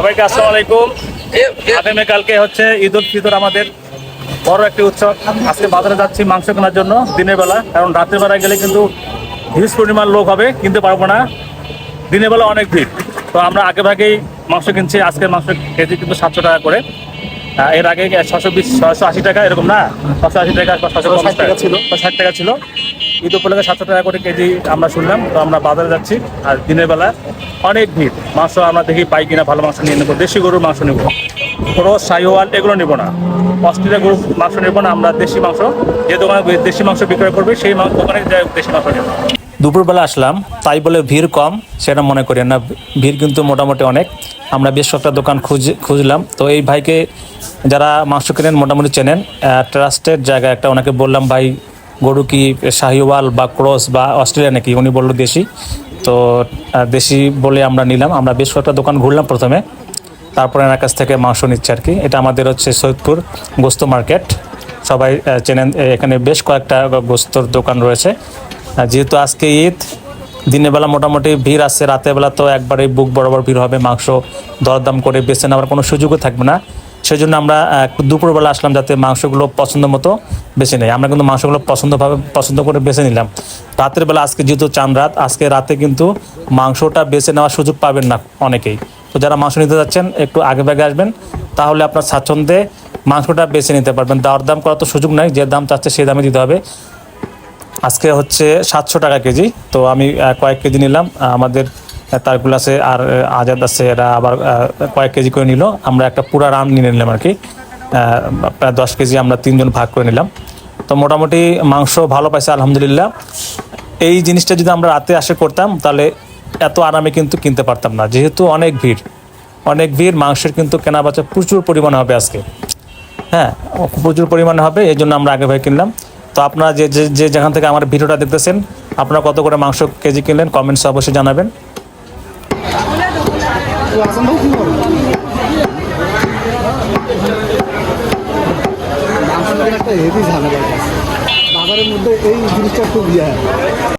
সবাইকে আসসালাম আলাইকুম। আগামী কালকে হচ্ছে ঈদ উল ফিতর আমাদের। বড় একটি উৎসব। আজকে বাজারে যাচ্ছি মাংস কেনার জন্য দিনের বেলা, কারণ রাতের বেলা গেলে কিন্তু হিউজ পরিমাণ লোক হবে, কিনতে পারব না। দিনের বেলা অনেক ভিড়। তো আমরা আগে ভাগেই মাংস কিনছি, আজকের মাংস কেজি কিন্তু সাতশো টাকা করে। এর আগে ছশো বিশ ছশো আশি টাকা এরকম না? ছশো আশি টাকা বা ছশো পঞ্চাশ টাকা। ছিল। ষাট টাকা ছিল। ঈদ উপলক্ষে সাতশো টাকা করে কেজি আমরা শুনলাম। তো আমরা বাজারে যাচ্ছি আর দিনের বেলা অনেক ভিড়। মাংস আমরা দেখি পাই কিনা ভালো মাংস নিয়ে নেব দেশি গরুর মাংস নেব। ক্রস সাইওয়াল এগুলো নেব না। অস্ট্রেলিয়া গরুর মাংস নেব না আমরা দেশি মাংস। যে দোকানে দেশি মাংস বিক্রয় করবে সেই মা- দোকানে দেশি মাংস নেব। দুপুরবেলা আসলাম তাই বলে ভিড় কম সেটা মনে করি না। ভিড় কিন্তু মোটামুটি অনেক। আমরা বেশ কয়েকটা দোকান খুঁজ, খুঁজলাম। তো এই ভাইকে যারা মাংস কেনেন, মোটামুটি চেনেন ট্রাস্টের জায়গা একটা ওনাকে বললাম, ভাই, গরু কি শাহিওয়াল বা ক্রস বা অস্ট্রেলিয়া নাকি? উনি বলল, দেশি। তো দেশি বলে আমরা নিলাম। আমরা বেশ কয়েকটা দোকান ঘুরলাম প্রথমে। তারপরে এনার কাছ থেকে মাংস নিচ্ছে আর কি। এটা আমাদের হচ্ছে সৈয়দপুর গোস্ত মার্কেট। সবাই চেনেন। এখানে বেশ কয়েকটা গোস্তর দোকান রয়েছে। যেহেতু আজকে ঈদ দিনের বেলা মোটামুটি ভিড় আসছে রাতের বেলা তো একবারে বুক বরাবর ভিড় হবে, মাংস দরদাম করে বেছে নেওয়ার কোনো সুযোগও থাকবে না। সেই জন্য আমরা একটু দুপুরবেলা আসলাম যাতে মাংসগুলো পছন্দ মতো বেছে নেই। আমরা কিন্তু মাংসগুলো পছন্দভাবে, পছন্দ করে বেছে নিলাম। রাতের বেলা আজকে যেহেতু চান রাত, আজকে রাতে কিন্তু মাংসটা বেছে নেওয়ার সুযোগ পাবেন না অনেকেই। তো যারা মাংস নিতে যাচ্ছেন, একটু আগে ভাগে আসবেন, তাহলে আপনার স্বাচ্ছন্দ্যে মাংসটা বেছে নিতে পারবেন। দর দাম করার তো সুযোগ নাই, যে দাম চাচ্ছে সেই দামে দিতে হবে। আজকে হচ্ছে সাতশো টাকা কেজি। তো আমি কয়েক কেজি নিলাম। আমাদের তারকুল আছে আর আজাদ আছে, এরা আবার কয়েক কেজি করে নিল। আমরা একটা পুরা রান নিয়ে নিলাম আর কি। প্রায় দশ কেজি আমরা তিনজন ভাগ করে নিলাম। তো মোটামুটি মাংস ভালো পাইছে, আলহামদুলিল্লাহ। এই জিনিসটা যদি আমরা রাতে আসে করতাম, তাহলে এত আরামে কিন্তু কিনতে পারতাম না। যেহেতু অনেক ভিড়। অনেক ভিড়, মাংসের কিন্তু কেনা বেচা প্রচুর পরিমাণে হবে আজকে। হ্যাঁ প্রচুর পরিমাণে হবে এই জন্য আমরা আগে ভাগে কিনলাম। তো আপনারা যে যে যেখান থেকে আমার ভিডিওটা দেখতেছেন, আপনারা কত করে মাংস কেজি কিনলেন কমেন্টসে অবশ্যই জানাবেন। বাজারের মধ্যে এই জিনিসটা খুব ইয়ে